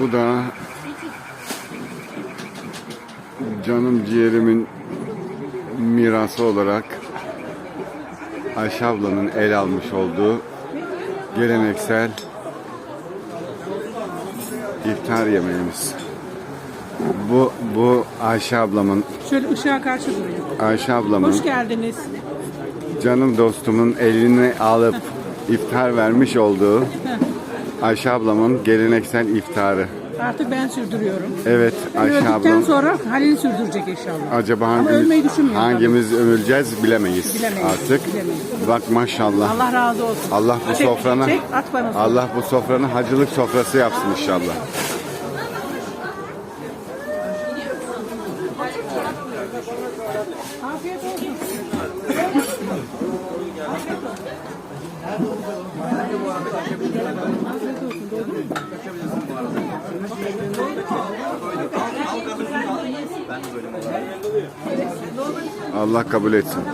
Bu da canım ciğerimin mirası olarak Ayşe ablanın el almış olduğu geleneksel iftar yemeğimiz. Bu bu Ayşe ablamın Şöyle ışığa karşı durayım. Ayşe ablamın Hoş geldiniz. canım dostumun elini alıp iftar vermiş olduğu Ayşe ablamın geleneksel iftarı. Artık ben sürdürüyorum. Evet Ben Ayşe öldükten ablam. sonra Halil sürdürecek inşallah. Acaba hangimiz, hangimiz ömüreceğiz bilemeyiz, Bilemeyiz, artık. bilemeyiz. Bak maşallah. Allah razı olsun. Allah bu Çek, sofranı Çek, at bana. Allah bu sofranı hacılık sofrası yapsın inşallah. Afiyet olsun. Allah kabul etsin.